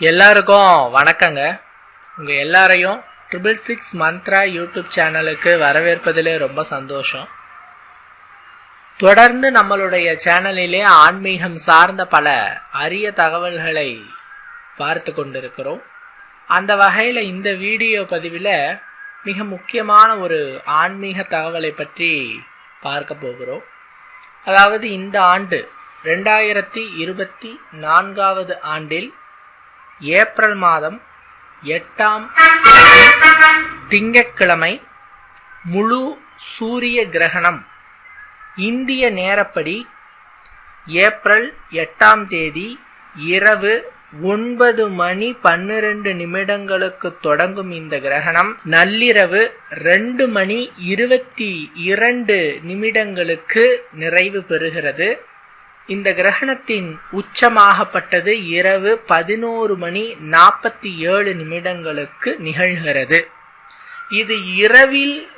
எல்லாருக்கும் வணக்கங்க. உங்கள் எல்லாரையும் ட்ரிபிள் சிக்ஸ் மந்த்ரா யூடியூப் சேனலுக்கு வரவேற்பதிலே ரொம்ப சந்தோஷம். தொடர்ந்து நம்மளுடைய சேனலிலே ஆன்மீகம் சார்ந்த பல அரிய தகவல்களை பார்த்து கொண்டிருக்கிறோம். அந்த வகையில் இந்த வீடியோ பதிவில் மிக முக்கியமான ஒரு ஆன்மீக தகவலை பற்றி பார்க்க போகிறோம். அதாவது இந்த ஆண்டு ரெண்டாயிரத்தி இருபத்தி நான்காவது ஆண்டில் ஏப்ரல் மாதம் எட்டாம் திங்கட்கிழமை முழு சூரிய கிரகணம். இந்திய நேரப்படி ஏப்ரல் எட்டாம் தேதி இரவு ஒன்பது மணி பன்னிரண்டு நிமிடங்களுக்கு தொடங்கும் இந்த கிரகணம். நள்ளிரவு ரெண்டு மணி இருபத்தி இரண்டு நிமிடங்களுக்கு நிறைவு பெறுகிறது. இந்த கிரகணத்தின் உச்சமாகப்பட்டது இரவு பதினோரு மணி நாற்பத்தி ஏழு நிமிடங்களுக்கு நிகழ்கிறது. இது இரவில்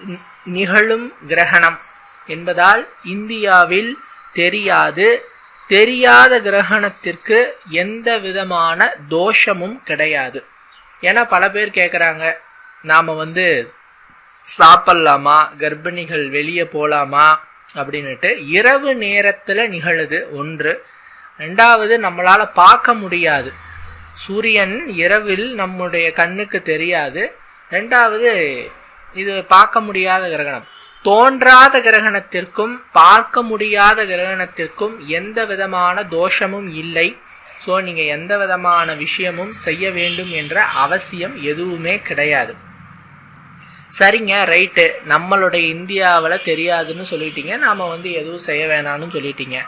நிகழும் கிரகணம் என்பதால் இந்தியாவில் தெரியாது. தெரியாத கிரகணத்திற்கு எந்த விதமான தோஷமும் கிடையாது. ஏன்னா பல பேர் கேட்குறாங்க நாம் வந்து சாப்பிட்லாமா? கர்ப்பிணிகள் வெளியே போகலாமா அப்படின்னுட்டு இரவு நேரத்தில் நிகழுது ஒன்று. ரெண்டாவது நம்மளால் பார்க்க முடியாது. சூரியன் இரவில் நம்முடைய கண்ணுக்கு தெரியாது. ரெண்டாவது இது பார்க்க முடியாத கிரகணம். தோன்றாத கிரகணத்திற்கும் பார்க்க முடியாத கிரகணத்திற்கும் எந்த விதமான தோஷமும் இல்லை. ஸோ நீங்கள் எந்த விதமான விஷயமும் செய்ய வேண்டும் என்ற அவசியம் எதுவுமே கிடையாது. சரிங்க ரைட்டு நம்மளுடைய இந்தியாவில் தெரியாதுன்னு சொல்லிட்டீங்க. நாம் வந்து எதுவும் செய்ய வேணாம்னு சொல்லிட்டீங்க.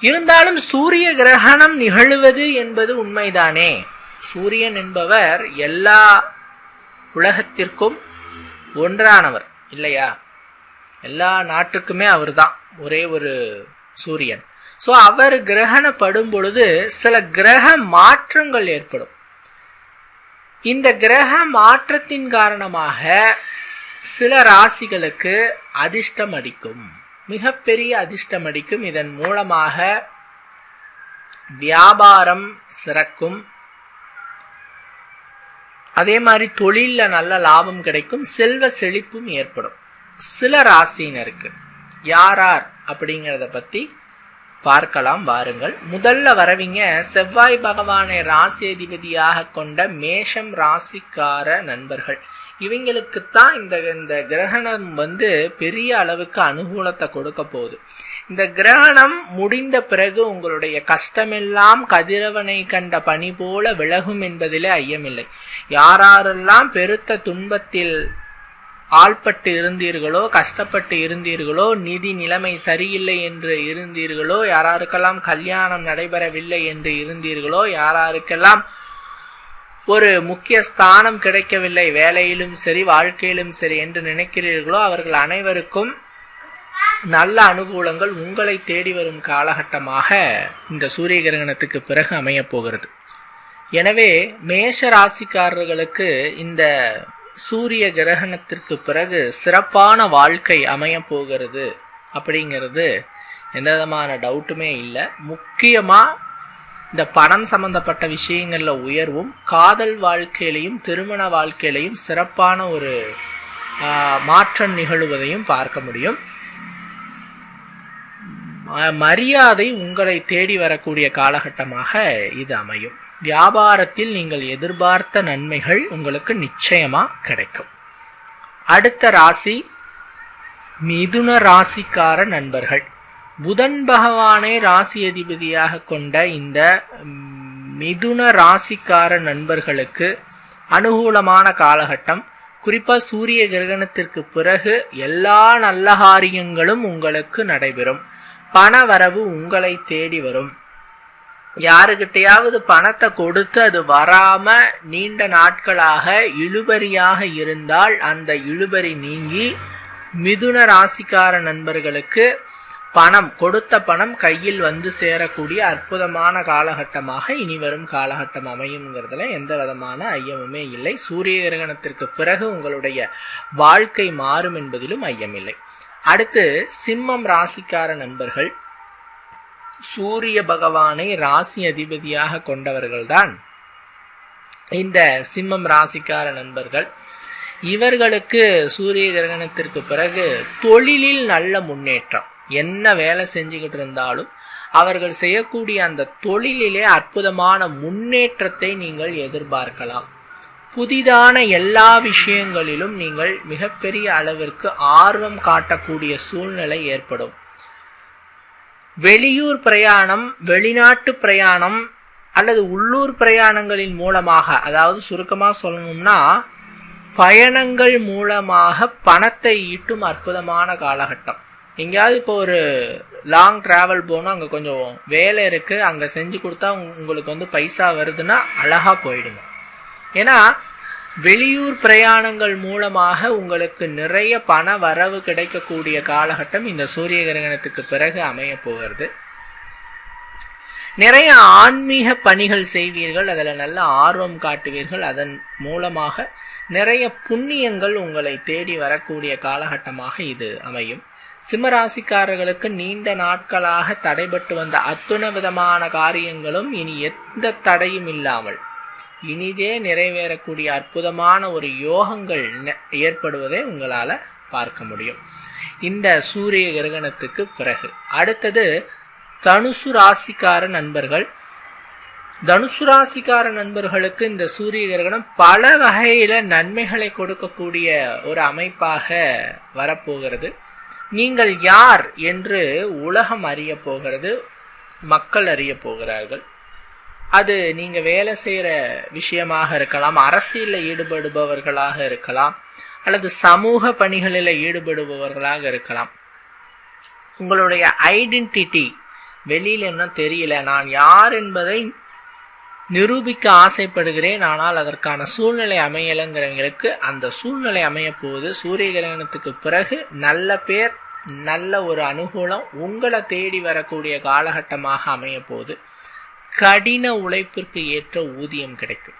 இருந்தாலும் சூரிய கிரகணம் நிகழ்வது என்பது உண்மைதானே? சூரியன் என்பவர் எல்லா உலகத்திற்கும் ஒன்றானவர் இல்லையா? எல்லா நாட்டுக்குமே அவர் தான் ஒரே ஒரு சூரியன். ஸோ அவர் கிரகணப்படும் பொழுது சில கிரக மாற்றங்கள் ஏற்படும். இந்த கிரக மாற்றத்தின் காரணமாக சில ராசிகளுக்கு அதிர்ஷ்டம் அடிக்கும். மிகப்பெரிய அதிர்ஷ்டம் அடிக்கும். இதன் மூலமாக வியாபாரம் சிறக்கும். அதே மாதிரி தொழிலில் நல்ல லாபம் கிடைக்கும். செல்வ செழிப்பும் ஏற்படும். சில ராசியினருக்கு யார் அப்படிங்கிறத பற்றி பார்க்கலாம் வாருங்கள். முதல்ல வரவிங்க செவ்வாய் பகவானை ராசி அதிபதியாக கொண்ட மேஷம் ராசிக்கார நண்பர்கள். இவங்களுக்குத்தான் இந்த இந்த கிரகணம் வந்து பெரிய அளவுக்கு அனுகூலத்தை கொடுக்க போகுது. இந்த கிரகணம் முடிந்த பிறகு உங்களுடைய கஷ்டமெல்லாம் கதிரவனை கண்ட பனி போல விலகும் என்பதிலே ஐயமில்லை. யாரெல்லாம் பெருத்த துன்பத்தில் ஆள்பட்டு இருந்தீர்களோ கஷ்டப்பட்டு இருந்தீர்களோ நிதி நிலைமை சரியில்லை என்று இருந்தீர்களோ யாராருக்கெல்லாம் கல்யாணம் நடைபெறவில்லை என்று இருந்தீர்களோ யாராருக்கெல்லாம் ஒரு முக்கிய ஸ்தானம் கிடைக்கவில்லை வேலையிலும் சரி வாழ்க்கையிலும் சரி என்று நினைக்கிறீர்களோ அவர்கள் அனைவருக்கும் நல்ல அனுகூலங்கள் உங்களை தேடி வரும் காலகட்டமாக இந்த சூரிய கிரகணத்துக்கு பிறகு அமையப் போகிறது. எனவே மேஷ ராசிக்காரர்களுக்கு இந்த சூரிய கிரகணத்திற்கு பிறகு சிறப்பான வாழ்க்கை அமைய போகிறது அப்படிங்கிறது எந்த விதமான டவுட்டுமே இல்லை. முக்கியமாக இந்த பணம் சம்பந்தப்பட்ட விஷயங்களில் உயர்வும் காதல் வாழ்க்கையிலையும் திருமண வாழ்க்கையிலையும் சிறப்பான ஒரு மாற்றம் நிகழுவதையும் பார்க்க முடியும். மரியாதை உங்களை தேடி வரக்கூடிய காலகட்டமாக இது அமையும். வியாபாரத்தில் நீங்கள் எதிர்பார்த்த நன்மைகள் உங்களுக்கு நிச்சயமா கிடைக்கும். அடுத்த ராசி மிதுன ராசிக்கார நண்பர்கள். புதன் பகவானை ராசி அதிபதியாக கொண்ட இந்த மிதுன ராசிக்கார நண்பர்களுக்கு அனுகூலமான காலகட்டம். குறிப்பாக சூரிய கிரகணத்திற்கு பிறகு எல்லா நல்ல காரியங்களும் உங்களுக்கு நடைபெறும். பண வரவு உங்களை தேடி வரும். யாருகிட்டையாவது பணத்தை கொடுத்து அது வராம நீண்ட நாட்களாக இழுபறியாக இருந்தால் அந்த இழுபறி நீங்கி மிதுன ராசிக்கார நண்பர்களுக்கு பணம் கொடுத்த பணம் கையில் வந்து சேரக்கூடிய அற்புதமான காலகட்டமாக இனி வரும் காலகட்டம் அமையுங்கிறதுல எந்த விதமான ஐயமுமே இல்லை. சூரிய கிரகணத்திற்கு பிறகு உங்களுடைய வாழ்க்கை மாறும் என்பதிலும் ஐயமில்லை. அடுத்து சிம்மம் ராசிக்கார நண்பர்கள். சூரிய பகவானை ராசி அதிபதியாக கொண்டவர்கள்தான். இந்த சிம்மம் ராசிக்கார நண்பர்கள் இவர்களுக்கு சூரிய கிரகணத்திற்கு பிறகு தொழிலில் நல்ல முன்னேற்றம். என்ன வேலை செஞ்சுக்கிட்டு இருந்தாலும் அவர்கள் செய்யக்கூடிய அந்த தொழிலிலே அற்புதமான முன்னேற்றத்தை நீங்கள் எதிர்பார்க்கலாம். புதிதான எல்லா விஷயங்களிலும் நீங்கள் மிகப்பெரிய அளவிற்கு ஆர்வம் காட்டக்கூடிய சூழ்நிலை ஏற்படும். வெளியூர் பிரயாணம் வெளிநாட்டு பிரயாணம் அல்லது உள்ளூர் பிரயாணங்களின் மூலமாக அதாவது சுருக்கமாக சொல்லணும்னா பயணங்கள் மூலமாக பணத்தை ஈட்டும் அற்புதமான காலகட்டம். எங்கேயாவது இப்போ ஒரு லாங் ட்ராவல் போகணும் அங்கே கொஞ்சம் வேலை இருக்குது அங்கே செஞ்சு கொடுத்தா உங்களுக்கு வந்து பைசா வருதுன்னா அழகாக போயிடுங்க. ஏன்னா வெளியூர் பிரயாணங்கள் மூலமாக உங்களுக்கு நிறைய பண வரவு கிடைக்கக்கூடிய காலகட்டம் இந்த சூரிய கிரகணத்துக்கு பிறகு அமைய போகிறது. நிறைய ஆன்மீக பணிகள் செய்வீர்கள் அதில் நல்ல ஆர்வம் காட்டுவீர்கள் அதன் மூலமாக நிறைய புண்ணியங்கள் உங்களை தேடி வரக்கூடிய காலகட்டமாக இது அமையும். சிம்மராசிக்காரர்களுக்கு நீண்ட நாட்களாக தடைபட்டு வந்த அத்துண விதமான காரியங்களும் இனி எந்த தடையும் இல்லாமல் இனிதே நிறைவேறக்கூடிய அற்புதமான ஒரு யோகங்கள் ஏற்படுவதை உங்களால் பார்க்க முடியும். இந்த சூரிய கிரகணத்துக்கு பிறகு. அடுத்தது தனுசு ராசிக்கார நண்பர்கள். தனுசு ராசிக்கார நண்பர்களுக்கு இந்த சூரிய கிரகணம் பல வகையில நன்மைகளை கொடுக்கக்கூடிய ஒரு அமைப்பாக வரப்போகிறது. நீங்கள் யார் என்று உலகம் அறிய போகிறது மக்கள் அறிய போகிறார்கள். அது நீங்க வேலை செய்யற விஷயமாக இருக்கலாம் அரசியலில் ஈடுபடுபவர்களாக இருக்கலாம் அல்லது சமூக பணிகளில் ஈடுபடுபவர்களாக இருக்கலாம். உங்களுடைய ஐடென்டிட்டி வெளியில என்ன தெரியல. நான் யார் என்பதை நிரூபிக்க ஆசைப்படுகிறேன் ஆனால் அதற்கான சூழ்நிலை அமையலைங்கிறவங்களுக்கு அந்த சூழ்நிலை அமைய சூரிய கிரகணத்துக்கு பிறகு நல்ல பேர் நல்ல ஒரு அனுகூலம் உங்களை தேடி வரக்கூடிய காலகட்டமாக அமைய போகுது கடின உழைப்பிற்கு ஏற்ற ஊதியம் கிடைக்கும்.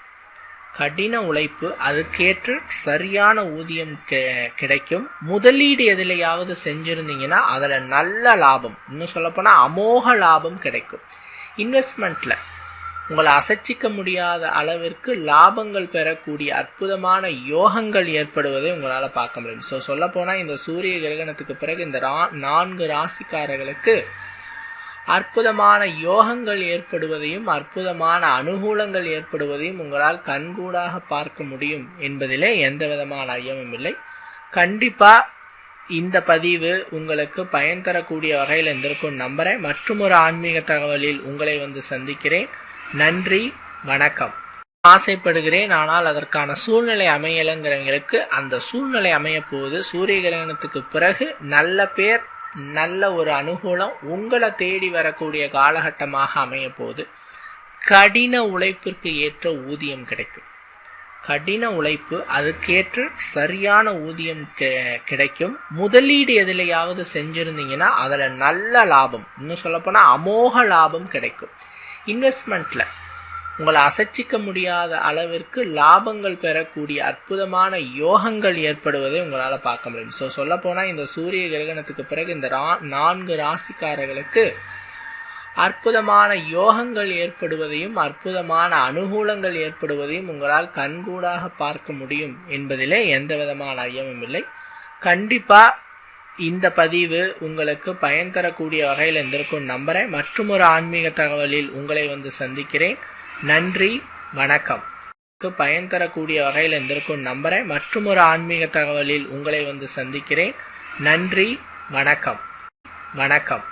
கடின உழைப்பு அதுக்கேற்ற சரியான ஊதியம் கிடைக்கும். முதலீடு எதிலையாவது செஞ்சுருந்தீங்கன்னா அதில் நல்ல லாபம் இன்னும் சொல்லப்போனால் அமோக லாபம் கிடைக்கும். இன்வெஸ்ட்மெண்ட்டில் உங்களை அசைச்சிக்க முடியாத அளவிற்கு லாபங்கள் பெறக்கூடிய அற்புதமான யோகங்கள் ஏற்படுவதை உங்களால் பார்க்க முடியும். ஸோ சொல்லப்போனால் இந்த சூரிய கிரகணத்துக்கு பிறகு இந்த ரா நான்கு ராசிக்காரர்களுக்கு அற்புதமான யோகங்கள் ஏற்படுவதையும் அற்புதமான அனுகூலங்கள் ஏற்படுவதையும் உங்களால் கண்கூடாக பார்க்க முடியும் என்பதிலே எந்த விதமான ஐயமும் இல்லை. கண்டிப்பா இந்த பதிவு உங்களுக்கு பயன் தரக்கூடிய வகையில் இருந்திருக்கும் நம்புறேன். மற்றும் ஒரு ஆன்மீக தகவலில் உங்களை வந்து சந்திக்கிறேன். நன்றி வணக்கம். ஆசைப்படுகிறேன் ஆனால் அதற்கான சூழ்நிலை அமையலைங்கிறவங்களுக்கு அந்த சூழ்நிலை அமைய சூரிய கிரகணத்துக்கு பிறகு நல்ல பேர் நல்ல ஒரு அனுகூலம் உங்களை தேடி வரக்கூடிய காலகட்டமாக அமைய போது கடின உழைப்பிற்கு ஏற்ற ஊதியம் கிடைக்கும். கடின உழைப்பு அதுக்கேற்று சரியான ஊதியம் கிடைக்கும். முதலீடு எதிலையாவது செஞ்சுருந்தீங்கன்னா அதில் நல்ல லாபம் இன்னும் சொல்லப்போனால் அமோக லாபம் கிடைக்கும். இன்வெஸ்ட்மெண்ட்டில் உங்களை அசைச்சிக்க முடியாத அளவிற்கு லாபங்கள் பெறக்கூடிய அற்புதமான யோகங்கள் ஏற்படுவதை உங்களால் பார்க்க முடியும். ஸோ சொல்ல போனால் இந்த சூரிய கிரகணத்துக்கு பிறகு இந்த ரா நான்கு ராசிக்காரர்களுக்கு அற்புதமான யோகங்கள் ஏற்படுவதையும் அற்புதமான அனுகூலங்கள் ஏற்படுவதையும் உங்களால் கண்கூடாக பார்க்க முடியும் என்பதிலே எந்த விதமான ஐயமும் இல்லை. கண்டிப்பாக இந்த பதிவு உங்களுக்கு பயன் தரக்கூடிய வகையில் இருந்திருக்கும் நம்புகிறேன் மற்றும் ஒரு ஆன்மீக தகவலில் உங்களை வந்து சந்திக்கிறேன். நன்றி வணக்கம். பயன் தரக்கூடிய வகையில் இருந்திருக்கும் நம்புறேன் மற்றும் ஒரு ஆன்மீக தகவலில் உங்களை வந்து சந்திக்கிறேன். நன்றி வணக்கம். வணக்கம்.